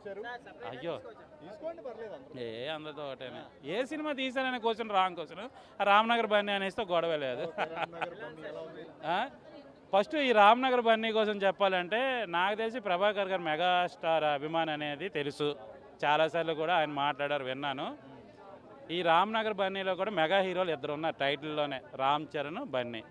చూశారు. అయ్యో. తీసుకోండి పర్లేదు ఏ అందరితో ఒకటేనే ఏ cinema తీసారనే question wrong question Ramnagar Bunny అనేస్తే గొడవ లేదు. రామ్నగర్ బండి ఎలా ఉంది? ఫస్ట్ ఈ రామ్నగర్ బన్నీ కోసం చెప్పాలంటే నాకు తెలిసి ప్రభాకర్ గారు మెగాస్టార్ అభిమాని అనేది తెలుసు. చాలాసార్లు కూడా ఆయన మాట్లాడారు విన్నాను. ఈ రామ్నగర్ బన్నీలో కూడా మెగా హీరోలు ఇద్దరు ఉన్నారు టైటిల్లోనే. రామ్ చరణ్ బన్నీ.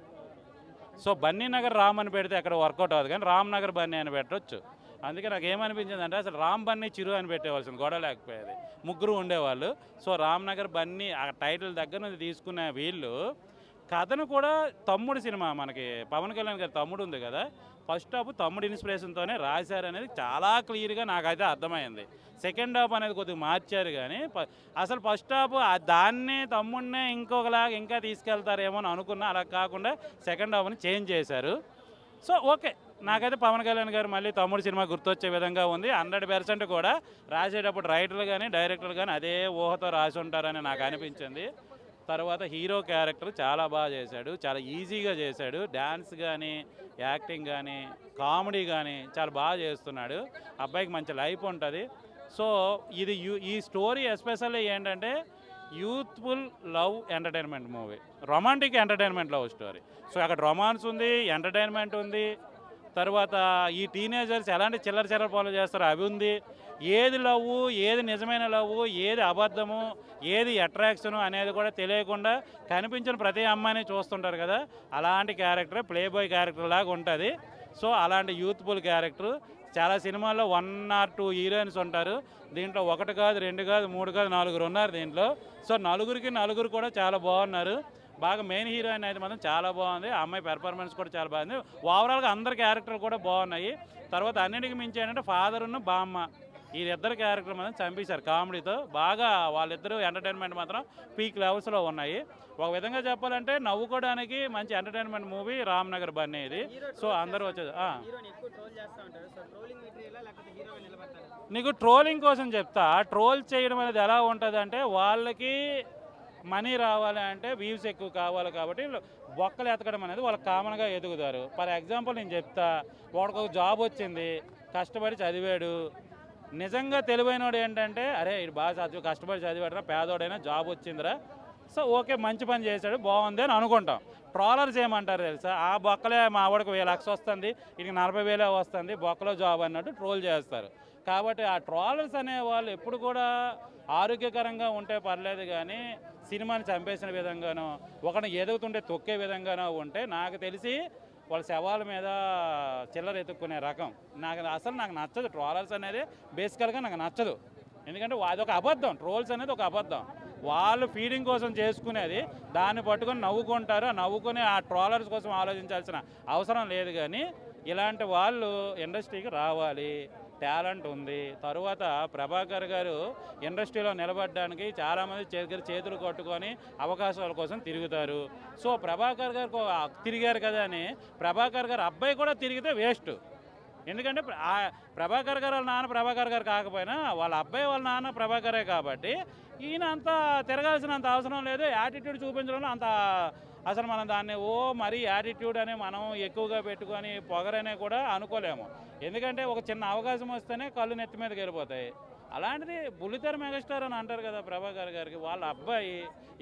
సో బన్నీ నగర్ రామ్ అని పెడితే అక్కడ వర్కౌట్ అవ్వదు కానీ రామ్ నగర్ బన్నీ అని పెట్టొచ్చు. అందుకే నాకు ఏమనిపించింది అంటే అసలు రామ్ బన్నీ చిరు అని పెట్టేవాల్సింది గొడవ లేకపోయేది. ముగ్గురు ఉండేవాళ్ళు. సో రామ్ నగర్ బన్నీ ఆ టైటిల్ దగ్గర నుంచి తీసుకునే వీళ్ళు కథను కూడా తమ్ముడు సినిమా మనకి పవన్ కళ్యాణ్ గారి తమ్ముడు ఉంది కదా ఫస్ట్ హాఫ్ తమ్ముడు ఇన్స్పిరేషన్తోనే రాశారు అనేది చాలా క్లియర్గా నాకైతే అర్థమైంది. సెకండ్ హాఫ్ అనేది కొద్దిగా మార్చారు కానీ ప- అసలు ఫస్ట్ హాఫ్ దాన్నే తమ్ముడినే ఇంకొకలాగా ఇంకా తీసుకెళ్తారేమో అని అనుకున్నా అలా కాకుండా సెకండ్ హాఫ్ని చేంజ్ చేశారు. సో ఓకే నాకైతే పవన్ కళ్యాణ్ గారు మళ్ళీ తమ్ముడు సినిమా గుర్తొచ్చే విధంగా ఉంది. హండ్రెడ్ పర్సెంట్ కూడా రాసేటప్పుడు రైటర్లు కానీ డైరెక్టర్లు కానీ అదే ఊహతో రాసి ఉంటారని నాకు అనిపించింది. తర్వాత హీరో క్యారెక్టర్ చాలా బాగా చేశాడు. చాలా ఈజీగా చేశాడు. డ్యాన్స్ కానీ యాక్టింగ్ కానీ కామెడీ కానీ చాలా బాగా చేస్తున్నాడు. అబ్బాయికి మంచి లైఫ్ ఉంటుంది. సో ఇది యూ ఈ స్టోరీ ఎస్పెషల్లీ ఏంటంటే youthful love entertainment movie. Romantic entertainment love story. So అక్కడ రొమాన్స్ ఉంది ఎంటర్టైన్మెంట్ ఉంది తర్వాత ఈ టీనేజర్స్ ఎలాంటి చిల్లర చిల్లర పనులు చేస్తారో అవి ఉంది. ఏది లవ్ ఏది నిజమైన లవ్ ఏది అబద్ధము ఏది అట్రాక్షన్ అనేది కూడా తెలియకుండా కనిపించిన ప్రతి అమ్మాయిని చూస్తుంటారు కదా. అలాంటి క్యారెక్టర్ ప్లే బాయ్ క్యారెక్టర్ లాగా ఉంటుంది. సో అలాంటి యూత్ఫుల్ క్యారెక్టర్ చాలా సినిమాల్లో వన్ ఆర్ టూ హీరోయిన్స్ ఉంటారు. దీంట్లో ఒకటి కాదు రెండు కాదు మూడు కాదు నలుగురు ఉన్నారు దీంట్లో. సో నలుగురికి నలుగురు కూడా చాలా బాగున్నారు. బాగా మెయిన్ హీరోయిన్ అయితే మాత్రం చాలా బాగుంది. ఆ అమ్మాయి పెర్ఫార్మెన్స్ కూడా చాలా బాగుంది. ఓవరాల్గా అందరి క్యారెక్టర్లు కూడా బాగున్నాయి. తర్వాత అన్నిటికి మించి ఏంటంటే ఫాదర్ ఉన్న బామ్మ. ఈ ఇద్దరు క్యారెక్టర్ మాత్రం చంపేశారు కామెడీతో. బాగా వాళ్ళిద్దరూ ఎంటర్టైన్మెంట్ మాత్రం పీక్ లెవెల్స్లో ఉన్నాయి. ఒక విధంగా చెప్పాలంటే నవ్వుకోవడానికి మంచి ఎంటర్టైన్మెంట్ మూవీ రామ్ నగర్ బన్నీ ఇది. సో అందరూ వచ్చేది నీకు ట్రోలింగ్ కోసం చెప్తా. ట్రోల్ చేయడం అనేది ఎలా ఉంటుంది అంటే వాళ్ళకి మనీ రావాలి అంటే వ్యూస్ ఎక్కువ కావాలి కాబట్టి బొక్కలు ఎతకడం అనేది వాళ్ళు కామన్గా ఎదుగుతారు. ఫర్ ఎగ్జాంపుల్ నేను చెప్తా వాడికి ఒక జాబ్ వచ్చింది కష్టపడి చదివాడు. నిజంగా తెలివైనోడు ఏంటంటే అరే ఇది బాగా చదివి కష్టపడి చదివాడరా పేదోడైనా జాబ్ వచ్చిందిరా. సో ఓకే మంచి పని చేశాడు బాగుంది అని అనుకుంటాం. ట్రాలర్ ఏమంటారు తెలుసా? ఆ బొక్కలే మా ఆవిడకు వెయ్యి లక్ష వస్తుంది ఇది నలభై వేలే వస్తుంది బొక్కలో జాబ్ అన్నట్టు ట్రోల్ చేస్తారు. కాబట్టి ఆ ట్రాలర్స్ అనే వాళ్ళు ఎప్పుడు కూడా ఆరోగ్యకరంగా ఉంటే పర్లేదు కానీ సినిమాని చంపేసిన విధంగానో ఒకరిని ఎదుగుతుంటే తొక్కే విధంగానో ఉంటే నాకు తెలిసి వాళ్ళ శవాల మీద చిల్లర ఎత్తుక్కునే రకం. నాకు అసలు నాకు నచ్చదు ట్రాలర్స్ అనేది. బేసికల్గా నాకు నచ్చదు. ఎందుకంటే అదొక అబద్ధం. ట్రోల్స్ అనేది ఒక అబద్ధం. వాళ్ళు ఫీడింగ్ కోసం చేసుకునేది దాన్ని పట్టుకొని నవ్వుకుంటారు. ఆ నవ్వుకుని ఆ ట్రోలర్స్ కోసం ఆలోచించాల్సిన అవసరం లేదు కానీ ఇలాంటి వాళ్ళు ఇండస్ట్రీకి రావాలి టాలెంట్ ఉంది. తరువాత ప్రభాకర్ గారు ఇండస్ట్రీలో నిలబడడానికి చాలామంది దగ్గర చేతులు కొట్టుకొని అవకాశాల కోసం తిరుగుతారు. సో ప్రభాకర్ గారు కో- తిరిగారు కదా అని ప్రభాకర్ గారు అబ్బాయి కూడా తిరిగితే వేస్ట్ ఎందుకంటే ప్రభాకర్ గారు వాళ్ళ నాన్న ప్రభాకర్ గారు కాకపోయినా వాళ్ళ అబ్బాయి వాళ్ళ నాన్న ప్రభాకరే కాబట్టి ఈయన అంత తిరగాల్సినంత అవసరం లేదు. యాటిట్యూడ్ చూపించడంలో అంత అసలు మనం దాన్ని ఓ మరీ యాటిట్యూడ్ అని మనం ఎక్కువగా పెట్టుకొని పొగరనే కూడా అనుకోలేము. ఎందుకంటే ఒక చిన్న అవకాశం వస్తేనే కళ్ళు నెత్తి మీదకి వెళ్ళిపోతాయి. అలాంటిది బుల్లితెర మెగాస్టార్ అని అంటారు కదా ప్రభాకర్ గారికి వాళ్ళ అబ్బాయి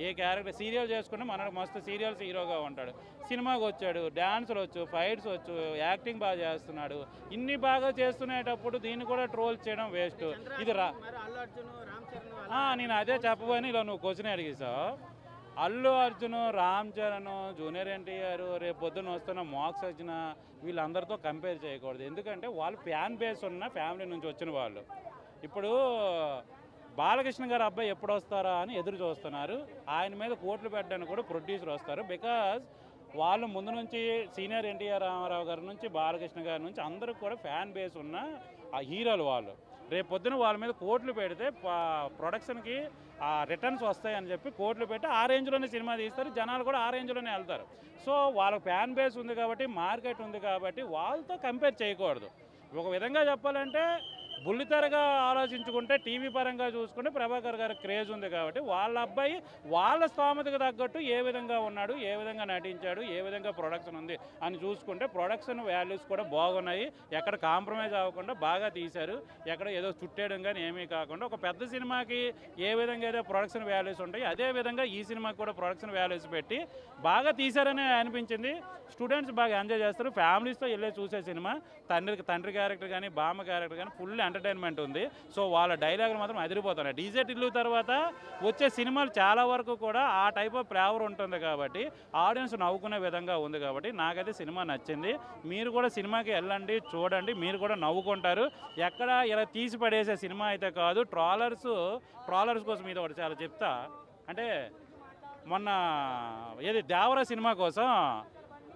ఏ క్యారెక్టర్ సీరియల్ చేసుకుంటే మనకు మస్తు సీరియల్స్ హీరోగా ఉంటాడు. సినిమాకి వచ్చాడు డ్యాన్సులు వచ్చు ఫైట్స్ వచ్చు యాక్టింగ్ బాగా చేస్తున్నాడు. ఇన్ని బాగా చేస్తునేటప్పుడు దీన్ని కూడా ట్రోల్ చేయడం వేస్ట్. ఇది రా నేను అదే చెప్పబోని ఇలా నువ్వు క్వశ్చన్ అడిగేసావు అల్లు అర్జున్ రామ్ చరణ్ జూనియర్ ఎన్టీఆర్ రేపు పొద్దున్న వస్తున్న మాక్స్ వచ్చిన వీళ్ళందరితో కంపేర్ చేయకూడదు. ఎందుకంటే వాళ్ళు ఫ్యాన్ బేస్ ఉన్న ఫ్యామిలీ నుంచి వచ్చిన వాళ్ళు. ఇప్పుడు బాలకృష్ణ గారు అబ్బాయి ఎప్పుడు వస్తారా అని ఎదురు చూస్తున్నారు. ఆయన మీద కోట్లు పెట్టడానికి కూడా ప్రొడ్యూసర్ వస్తారు. బికాజ్ వాళ్ళు ముందు నుంచి సీనియర్ ఎన్టీఆర్ రామారావు గారి నుంచి బాలకృష్ణ గారి నుంచి అందరికి కూడా ఫ్యాన్ బేస్ ఉన్న ఆ హీరోలు వాళ్ళు. రేపు పొద్దున వాళ్ళ మీద కోట్లు పెడితే ప్రొడక్షన్కి ఆ రిటర్న్స్ వస్తాయని చెప్పి కోట్లు పెట్టి ఆ రేంజ్లోనే సినిమా తీస్తారు. జనాలు కూడా ఆ రేంజ్లోనే వెళ్తారు. సో వాళ్ళకి ఫ్యాన్ బేస్ ఉంది కాబట్టి మార్కెట్ ఉంది కాబట్టి వాళ్ళతో కంపేర్ చేయకూడదు. ఒక విధంగా చెప్పాలంటే బుల్లితెరగా ఆలోచించుకుంటే టీవీ పరంగా చూసుకుంటే ప్రభాకర్ గారి క్రేజ్ ఉంది కాబట్టి వాళ్ళ అబ్బాయి వాళ్ళ స్థామతకు తగ్గట్టు ఏ విధంగా ఉన్నాడు ఏ విధంగా నటించాడు ఏ విధంగా ప్రొడక్షన్ ఉంది అని చూసుకుంటే ప్రొడక్షన్ వాల్యూస్ కూడా బాగున్నాయి. ఎక్కడ కాంప్రమైజ్ అవ్వకుండా బాగా తీశారు. ఎక్కడ ఏదో చుట్టేయడం కానీ ఏమీ కాకుండా ఒక పెద్ద సినిమాకి ఏ విధంగా ఏదో ప్రొడక్షన్ వాల్యూస్ ఉంటాయి అదే విధంగా ఈ సినిమాకి కూడా ప్రొడక్షన్ వాల్యూస్ పెట్టి బాగా తీశారని అనిపించింది. స్టూడెంట్స్ బాగా ఎంజాయ్ చేస్తారు. ఫ్యామిలీస్తో వెళ్ళి చూసే సినిమా. తండ్రికి తండ్రి క్యారెక్టర్ కానీ బామ్మ క్యారెక్టర్ కానీ ఫుల్ ఎంటర్టైన్మెంట్ ఉంది. సో వాళ్ళ డైలాగులు మాత్రం అదిరిపోతున్నాయి. డీజే టిల్లు తర్వాత వచ్చే సినిమాలు చాలా వరకు కూడా ఆ టైప్ ఆఫ్ ఫ్లేవర్ ఉంటుంది కాబట్టి ఆడియన్స్ నవ్వుకునే విధంగా ఉంది కాబట్టి నాకైతే సినిమా నచ్చింది. మీరు కూడా సినిమాకి వెళ్ళండి చూడండి మీరు కూడా నవ్వుకుంటారు. ఎక్కడ ఇలా తీసి పడేసే సినిమా అయితే కాదు ట్రాలర్స్ ట్రాలర్స్ కోసం ఇది ఒకటి చాలా చెప్తా. అంటే మొన్న ఏది దేవర సినిమా కోసం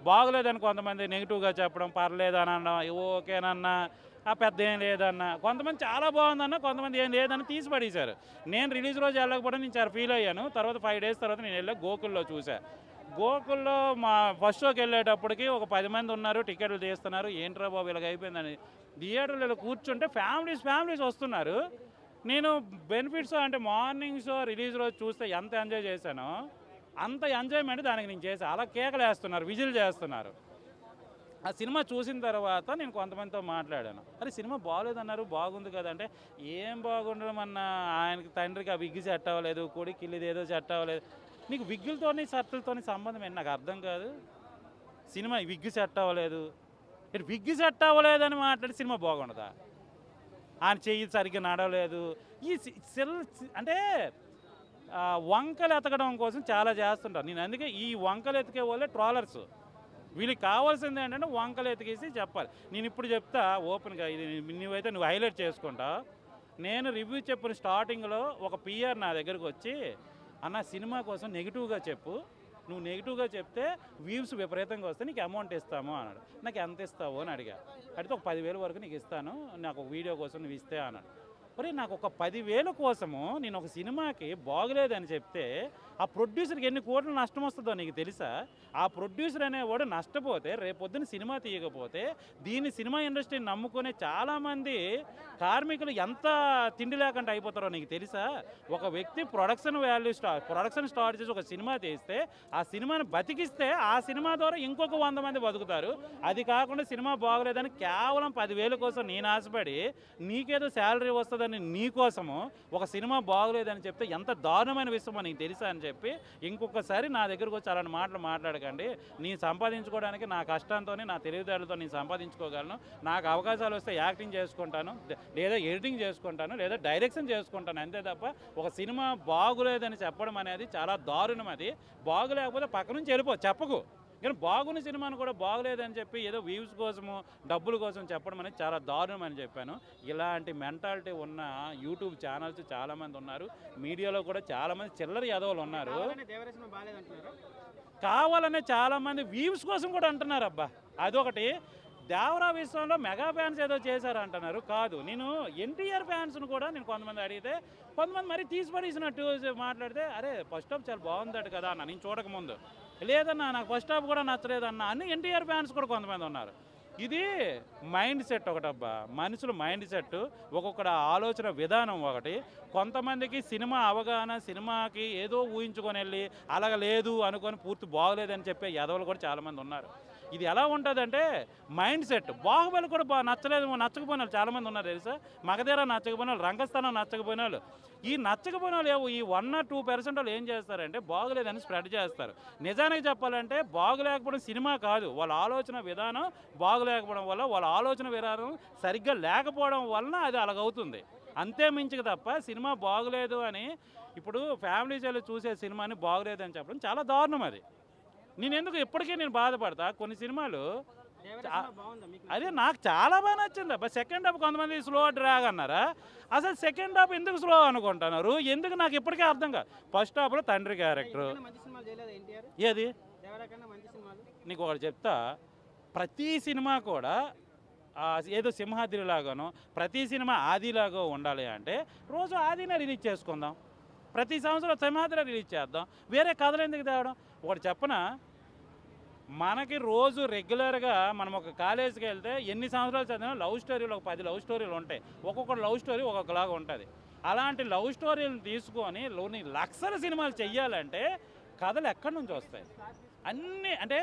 బాగలేదని కొంతమంది నెగిటివ్గా చెప్పడం పర్లేదని అనడం ఓకేనన్నా ఆ పెద్ద ఏం లేదన్న. కొంతమంది చాలా బాగుందన్న కొంతమంది ఏం లేదని తీసి పడేశారు. నేను రిలీజ్ రోజు వెళ్ళకపోవడం నేను చాలా ఫీల్ అయ్యాను. తర్వాత ఫైవ్ డేస్ తర్వాత నేను వెళ్ళా గోకుల్లో చూసా. గోకుల్లో మా ఫస్ట్ షోకి వెళ్ళేటప్పటికి ఒక పది మంది ఉన్నారు టికెట్లు తీస్తున్నారు. ఏంట్రా బాబు ఇలాగ అయిపోయిందని. థియేటర్లో ఇలా కూర్చుంటే ఫ్యామిలీస్ ఫ్యామిలీస్ వస్తున్నారు. నేను బెనిఫిట్స్ అంటే మార్నింగ్ షో రిలీజ్ రోజు చూస్తే ఎంత ఎంజాయ్ చేశానో అంత ఎంజాయ్మెంట్ దానికి నేను చేశాను అలా కేకలు వేస్తున్నారు విజిల్ చేస్తున్నారు. ఆ సినిమా చూసిన తర్వాత నేను కొంతమందితో మాట్లాడాను. అరే సినిమా బాగోలేదన్నారు బాగుంది కదా అంటే ఏం బాగుండడం అన్న ఆయనకి తండ్రికి ఆ విగ్గి సెట్ అవ్వలేదు కొడుకు ఇల్లు ఏదో సెట్ అవ్వలేదు. నీకు విగ్గులతోని షర్టులతోని సంబంధం ఏంటి? నాకు అర్థం కాదు. సినిమా విగ్గు సెట్ అవ్వలేదు. ఇటు విగ్గు సెట్ అవ్వలేదని మాట్లాడి సినిమా బాగుండదా? ఆయన చెయ్యి సరిగ్గా నడవలేదు. ఈ సెల్ అంటే వంకలు ఎతకడం కోసం చాలా చేస్తుంటారు. నేను అందుకే ఈ వంకలు ఎతికే వాళ్ళే ట్రాలర్స్. వీళ్ళకి కావాల్సింది ఏంటంటే వంకలు ఎతికేసి చెప్పాలి. నేను ఇప్పుడు చెప్తా ఓపెన్గా ఇది నువ్వైతే నువ్వు హైలైట్ చేసుకుంటా. నేను రివ్యూ చెప్పిన స్టార్టింగ్లో ఒక పిఆర్ నా దగ్గరకు వచ్చి అన్న సినిమా కోసం నెగిటివ్గా చెప్పు. నువ్వు నెగిటివ్గా చెప్తే వ్యూస్ విపరీతంగా వస్తే నీకు అమౌంట్ ఇస్తాము అన్నాడు. నాకు ఎంత ఇస్తావు? అని అడిగా. అడిగితే ఒక పదివేల వరకు నీకు ఇస్తాను. నాకు ఒక వీడియో కోసం నువ్వు ఇస్తే అన్నాడు. మరి నాకు ఒక పదివేల కోసము నేను ఒక సినిమాకి బాగలేదని చెప్తే ఆ ప్రొడ్యూసర్కి ఎన్ని కోట్లు నష్టం వస్తుందో నీకు తెలుసా? ఆ ప్రొడ్యూసర్ అనేవాడు నష్టపోతే రేపొద్దున సినిమా తీయకపోతే దీన్ని సినిమా ఇండస్ట్రీని నమ్ముకునే చాలామంది కార్మికులు ఎంత తిండి లేకుండా అయిపోతారో నీకు తెలుసా? ఒక వ్యక్తి production value star production start చేసి ఒక సినిమా తీస్తే ఆ సినిమాని బతికిస్తే ఆ సినిమా ద్వారా ఇంకొక వంద మంది బతుకుతారు. అది కాకుండా సినిమా బాగలేదని కేవలం పదివేల కోసం నేను ఆశపడి నీకేదో శాలరీ వస్తుందని నీకోసము ఒక సినిమా బాగలేదని చెప్తే ఎంత దారుణమైన విషయమో నీకు తెలుసా అని చెప్పి చెప్పి ఇంకొకసారి నా దగ్గరకు వచ్చి అలాంటి మాటలు మాట్లాడకండి. నీ సంపాదించుకోవడానికి నా కష్టంతో నా తెలివితేటలతో నేను సంపాదించుకోగలను. నాకు అవకాశాలు వస్తే యాక్టింగ్ చేసుకుంటాను లేదా ఎడిటింగ్ చేసుకుంటాను లేదా డైరెక్షన్ చేసుకుంటాను. అంతే తప్ప ఒక సినిమా బాగులేదని చెప్పడం అనేది చాలా దారుణం అది. బాగులేకపోతే పక్క నుంచి వెళ్ళిపో చెప్పకు. కానీ బాగున్న సినిమాను కూడా బాగలేదని చెప్పి ఏదో వ్యూస్ కోసము డబ్బుల కోసం చెప్పడం అనేది చాలా దారుణం అని చెప్పాను. ఇలాంటి మెంటాలిటీ ఉన్న యూట్యూబ్ ఛానల్స్ చాలామంది ఉన్నారు. మీడియాలో కూడా చాలామంది చిల్లర యాదవులు ఉన్నారు. కావాలనే చాలామంది వ్యూస్ కోసం కూడా అంటున్నారు అబ్బా. అదొకటి. దేవరా విషయంలో మెగా ఫ్యాన్స్ ఏదో చేశారు అంటున్నారు. కాదు. నేను ఎన్టీఆర్ ఫ్యాన్స్ను కూడా నేను కొంతమంది అడిగితే కొంతమంది మరీ తీసిపడేసినట్టు మాట్లాడితే అరే ఫస్ట్ హాఫ్ చాలా బాగుందట కదా అన్న. నేను చూడకముందు. లేదన్నా నాకు ఫస్ట్ హాఫ్ కూడా నచ్చలేదన్నా అని ఎన్టీఆర్ ఫ్యాన్స్ కూడా కొంతమంది ఉన్నారు. ఇది మైండ్ సెట్ ఒకటబ్బా. మనుషుల మైండ్ సెట్ ఒక్కొక్కడ ఆలోచన విధానం ఒకటి. కొంతమందికి సినిమా అవగాహన సినిమాకి ఏదో ఊహించుకొని వెళ్ళి అలాగ లేదు అనుకొని పూర్తి బాగలేదని చెప్పే యదవులు కూడా చాలామంది ఉన్నారు. ఇది ఎలా ఉంటుందంటే మైండ్ సెట్. బాహుబలి కూడా బా నచ్చలేదు నచ్చకపోయిన వాళ్ళు చాలామంది ఉన్నారు తెలుసా? మగధీర నచ్చకపోయిన వాళ్ళు రంగస్థానం నచ్చకపోయిన వాళ్ళు. ఈ నచ్చకపోయిన వాళ్ళు ఏవో ఈ వన్ ఆర్ టూ పర్సెంట్ వాళ్ళు ఏం చేస్తారంటే బాగలేదని స్ప్రెడ్ చేస్తారు. నిజానికి చెప్పాలంటే బాగులేకపోవడం సినిమా కాదు. వాళ్ళ ఆలోచన విధానం బాగులేకపోవడం వల్ల వాళ్ళ ఆలోచన విధానం సరిగ్గా లేకపోవడం వలన అది అలాగవుతుంది. అంతే మించిక తప్ప సినిమా బాగులేదు అని ఇప్పుడు ఫ్యామిలీ చెల్లి చూసే సినిమాని బాగులేదు అని చెప్పడం చాలా దారుణం అది. నేను ఎందుకు ఇప్పటికీ నేను బాధపడతా? కొన్ని సినిమాలు అదే నాకు చాలా బాగా నచ్చింది. అబ్బా సెకండ్ హాఫ్ కొంతమంది స్లో డ్రాగ్ అన్నారా? అసలు సెకండ్ హాఫ్ ఎందుకు స్లో అనుకుంటున్నారు? ఎందుకు నాకు ఇప్పటికీ అర్థం కాదు. ఫస్ట్ హాఫ్లో తండ్రి క్యారెక్టర్ ఏది? నీకు ఒకటి చెప్తా. ప్రతి సినిమా కూడా ఏదో సింహాద్రి లాగానో ప్రతి సినిమా ఆదిలాగా ఉండాలి అంటే రోజు ఆదినే రిలీజ్ చేసుకుందాం. ప్రతి సంవత్సరం సింహాద్రి రిలీజ్ చేద్దాం. వేరే కథలు ఎందుకు తేవడం? ఒకటి చెప్పన? మనకి రోజు రెగ్యులర్గా మనం ఒక కాలేజీకి వెళ్తే ఎన్ని సంవత్సరాలు చదివినా లవ్ స్టోరీలు ఒక పది లవ్ స్టోరీలు ఉంటాయి. ఒక్కొక్క లవ్ స్టోరీ ఒక్కొక్కలాగా ఉంటుంది. అలాంటి లవ్ స్టోరీలను తీసుకొని లోని లక్షల సినిమాలు చెయ్యాలంటే కథలు ఎక్కడి నుంచి వస్తాయి? అన్నీ అంటే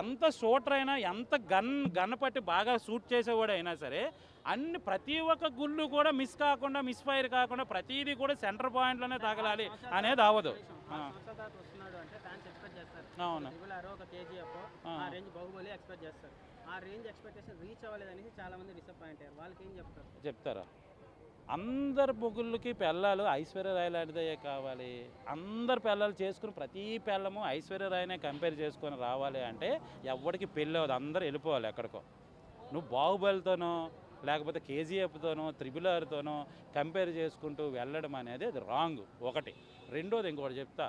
ఎంత షూటర్ అయినా ఎంత గన్ గన్ పట్టి బాగా షూట్ చేసేవాడు అయినా సరే అన్ని ప్రతి ఒక్క గుళ్ళు కూడా మిస్ కాకుండా మిస్ ఫైర్ కాకుండా ప్రతిదీ కూడా సెంటర్ పాయింట్లోనే తగలాలి అనేది అవ్వదు. అవును. చెప్తారు? చెప్తారా? అందరు బొగుళ్ళకి పిల్లలు ఐశ్వర్య రాయ్ లాంటిదే కావాలి. అందరు పిల్లలు చేసుకుని ప్రతి పిల్లము ఐశ్వర్య రాయనే కంపేర్ చేసుకొని రావాలి అంటే ఎవరికి పెళ్ళి అవ్వదు. అందరూ వెళ్ళిపోవాలి ఎక్కడికో. నువ్వు బాహుబలితోనో లేకపోతే కేజీఎఫ్తోనో త్రిబుల్ ఆర్తోనో కంపేర్ చేసుకుంటూ వెళ్ళడం అనేది అది రాంగ్ ఒకటి. రెండోది ఇంకోటి చెప్తా.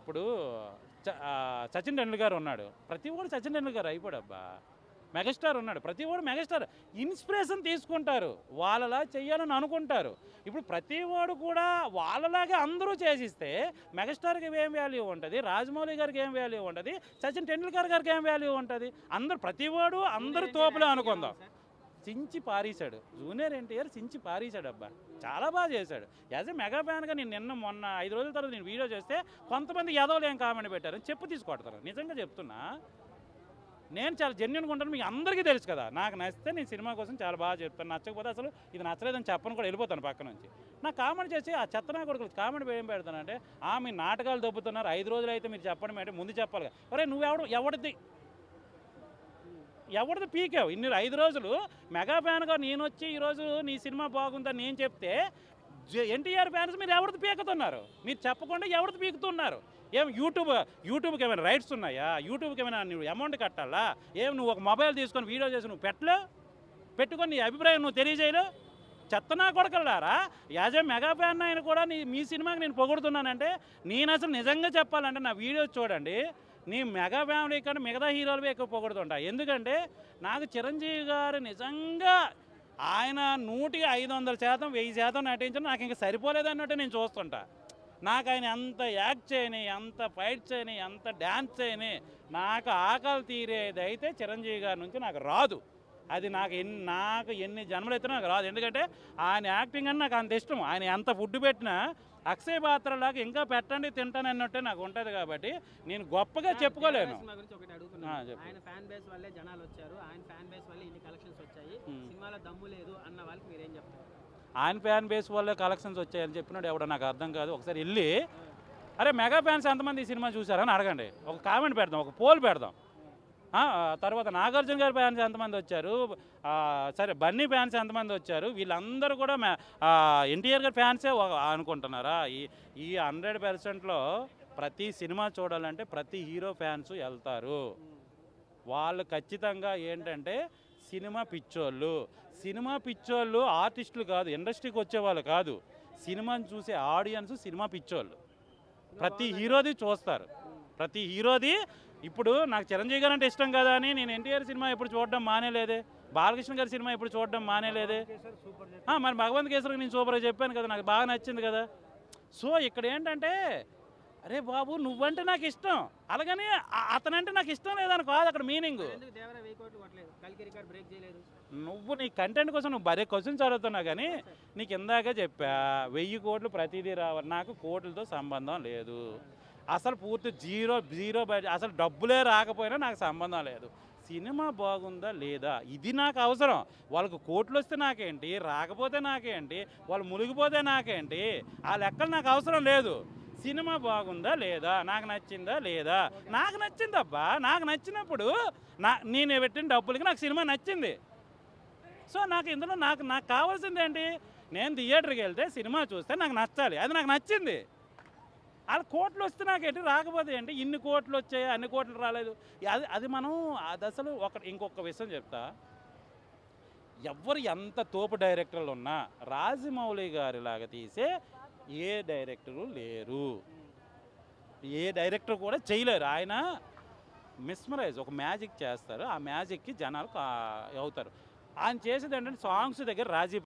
ఇప్పుడు సచిన్ టెండూల్కర్ ఉన్నాడు. ప్రతి ఒక్కడు సచిన్ టెండూల్కర్ అయిపోయాడు అబ్బా మెగాస్టార్ ఉన్నాడు. ప్రతి ఒక్కడు మెగాస్టార్. ఇన్స్పిరేషన్ తీసుకుంటారు. వాళ్ళలా చెయ్యాలని అనుకుంటారు. ఇప్పుడు ప్రతి వాడు కూడా వాళ్ళలాగే అందరూ చేసిస్తే మెగాస్టార్కి ఏం వాల్యూ ఉంటుంది? రాజమౌళి గారికి ఏం వాల్యూ ఉంటుంది? సచిన్ టెండూల్కర్ గారికి ఏం వాల్యూ ఉంటుంది? అందరు ప్రతి వాడు అందరు తోపులే అనుకుందాం. చించి పారేశాడు. జూనియర్ ఎన్టీఆర్ చించి పారేశాడు అబ్బా చాలా బాగా చేశాడు. యాజ్ ఎ మెగా ఫ్యాన్గా నేను నిన్న మొన్న ఐదు రోజుల తర్వాత నేను వీడియో చేస్తే కొంతమంది ఎదవలు ఏం కామెంట్ పెట్టారు చెప్పు తీసుకొడతారు. నిజంగా చెప్తున్నా నేను చాలా జెన్యున్గా ఉంటాను మీకు అందరికీ తెలుసు కదా. నాకు నచ్చితే నేను సినిమా కోసం చాలా బాగా చెప్తాను. నచ్చకపోతే అసలు ఇది నచ్చలేదని చెప్పను కూడా వెళ్ళిపోతాను పక్క నుంచి. నాకు కామెంట్ చేసి ఆ చెత్తనా కొడుకులు కామెంట్ ఏం పెడతానంటే ఆ మీ నాటకాలు దొబ్బుతున్నారు. ఐదు రోజులు అయితే మీరు చెప్పడం ఏంటి ముందు చెప్పాలి కదా ఒరే నువ్వెవడు ఎవడిది? ఎవరిది పీకావు ఇన్ని ఐదు రోజులు మెగా ఫ్యాన్గా నేను వచ్చి ఈరోజు నీ సినిమా బాగుందని నేను చెప్తే ఎన్టీఆర్ ఫ్యాన్స్ మీరు ఎవరిది పీకుతున్నారు? మీరు చెప్పకుండా ఎవరిది పీకుతున్నారు? ఏం యూట్యూబ్ యూట్యూబ్కి ఏమైనా రైట్స్ ఉన్నాయా? యూట్యూబ్కి ఏమైనా నువ్వు అమౌంట్ కట్టాలా? ఏం నువ్వు ఒక మొబైల్ తీసుకొని వీడియో చేసి నువ్వు పెట్టలేవు? పెట్టుకొని నీ అభిప్రాయం నువ్వు తెలియజేయలేవు? చెత్తనా కొడకల్లారా యాజ్ ఏ మెగా ఫ్యాన్ అయిన కూడా నీ మీ సినిమాకి నేను పొగుడుతున్నానంటే నేను అసలు నిజంగా చెప్పాలంటే నా వీడియో చూడండి. నీ మెగా ఫ్యామిలీ కంటే మిగతా హీరోలు ఎక్కువ పొగుడుతుంటా. ఎందుకంటే నాకు చిరంజీవి గారు నిజంగా ఆయన నూటికి ఐదు వందల శాతం వెయ్యి శాతం నటించడం నాకు ఇంకా సరిపోలేదు అన్నట్టు నేను చూస్తుంటా. నాకు ఆయన ఎంత యాక్ట్ చేయని ఎంత ఫైట్ చేయని ఎంత డ్యాన్స్ చేయని నాకు ఆకలి తీరేది అయితే చిరంజీవి గారి నుంచి నాకు రాదు. అది నాకు ఎన్ని నాకు ఎన్ని జన్మలు ఎత్తినా నాకు రాదు. ఎందుకంటే ఆయన యాక్టింగ్ అని నాకు అంత ఇష్టం. ఆయన ఎంత ఫుడ్ పెట్టినా అక్షయ పాత్రలాగా ఇంకా పెట్టండి తింటాను అన్నట్టే నాకు ఉంటుంది కాబట్టి నేను గొప్పగా చెప్పుకోలేను. ఆయన ఫ్యాన్ బేస్ వల్లే జనాలు వచ్చారు. ఆయన ఫ్యాన్ బేస్ వల్లే ఇన్ని కలెక్షన్స్ వచ్చాయి. సినిమాలో దమ్ము లేదు అన్న వాళ్ళకి మీరేం చెప్తారు? ఆయన ఫ్యాన్ బేస్ వల్లే కలెక్షన్స్ వచ్చాయని చెప్పినాడు ఎవడో నాకు అర్థం కాదు. ఒకసారి వెళ్ళి అరే మెగా ఫ్యాన్స్ ఎంతమంది ఈ సినిమా చూసారని అడగండి. ఒక కామెంట్ పెడదాం ఒక పోల్ పెడదాం. తర్వాత నాగార్జున గారి ఫ్యాన్స్ ఎంతమంది వచ్చారు? సరే బన్నీ ఫ్యాన్స్ ఎంతమంది వచ్చారు? వీళ్ళందరూ కూడా ఎన్టీఆర్ గారి ఫ్యాన్సే అనుకుంటున్నారా? ఈ ఈ హండ్రెడ్ పర్సెంట్లో ప్రతి సినిమా చూడాలంటే ప్రతి హీరో ఫ్యాన్స్ వెళ్తారు. వాళ్ళు ఖచ్చితంగా ఏంటంటే సినిమా పిచ్చోళ్ళు. సినిమా పిచ్చోళ్ళు ఆర్టిస్టులు కాదు ఇండస్ట్రీకి వచ్చేవాళ్ళు కాదు. సినిమాని చూసే ఆడియన్స్ సినిమా పిచ్చోళ్ళు. ప్రతి హీరోది చూస్తారు. ప్రతి హీరోది ఇప్పుడు నాకు చిరంజీవి గారు అంటే ఇష్టం కదా అని నేను ఎన్టీఆర్ సినిమా ఎప్పుడు చూడడం మానేలేదే. బాలకృష్ణ గారి సినిమా ఎప్పుడు చూడడం మానేలేదే. మరి భగవంత్ కేసరికి నేను సూపర్గా చెప్పాను కదా నాకు బాగా నచ్చింది కదా. సో ఇక్కడ ఏంటంటే అరే బాబు నువ్వంటే నాకు ఇష్టం. అలాగని అతనంటే నాకు ఇష్టం లేదని కాదు అక్కడ మీనింగ్. నువ్వు నీ కంటెంట్ కోసం నువ్వు భలే క్వశ్చన్స్ అడుగుతున్నావు కానీ నీకు ఇందాక చెప్పా వెయ్యి కోట్లు ప్రతిదీ రావాలి నాకు కోట్లతో సంబంధం లేదు. అసలు పూర్తి జీరో జీరో బడ్జెట్ అసలు డబ్బులే రాకపోయినా నాకు సంబంధం లేదు. సినిమా బాగుందా లేదా? ఇది నాకు అవసరం. వాళ్ళకు కోట్లు వస్తే నాకేంటి? రాకపోతే నాకేంటి? వాళ్ళు మునిగిపోతే నాకేంటి? ఆ లెక్కలు నాకు అవసరం లేదు. సినిమా బాగుందా లేదా? నాకు నచ్చిందా లేదా? నాకు నచ్చిందబ్బా. నాకు నచ్చినప్పుడు నా నేను పెట్టిన డబ్బులకి నాకు సినిమా నచ్చింది. సో నాకు ఇందులో నాకు నాకు కావాల్సింది ఏంటి? నేను థియేటర్కి వెళ్తే సినిమా చూస్తే నాకు నచ్చాలి. అది నాకు నచ్చింది. వాళ్ళు కోట్లు వస్తే నాకేంటి రాకపోతే ఏంటి? ఇన్ని కోట్లు వచ్చాయి? అన్ని కోట్లు రాలేదు. అది అది మనం అది అసలు ఒక ఇంకొక విషయం చెప్తా. ఎవరు ఎంత తోపు డైరెక్టర్లు ఉన్నా రాజమౌళి గారి లాగా తీసే ఏ డైరెక్టరు లేరు. ఏ డైరెక్టర్ కూడా చేయలేరు. ఆయన మిస్మరైజ్ ఒక మ్యాజిక్ చేస్తారు. ఆ మ్యాజిక్కి జనాలు అవుతారు. ఆయన చేసేది ఏంటంటే సాంగ్స్ దగ్గర రాజీ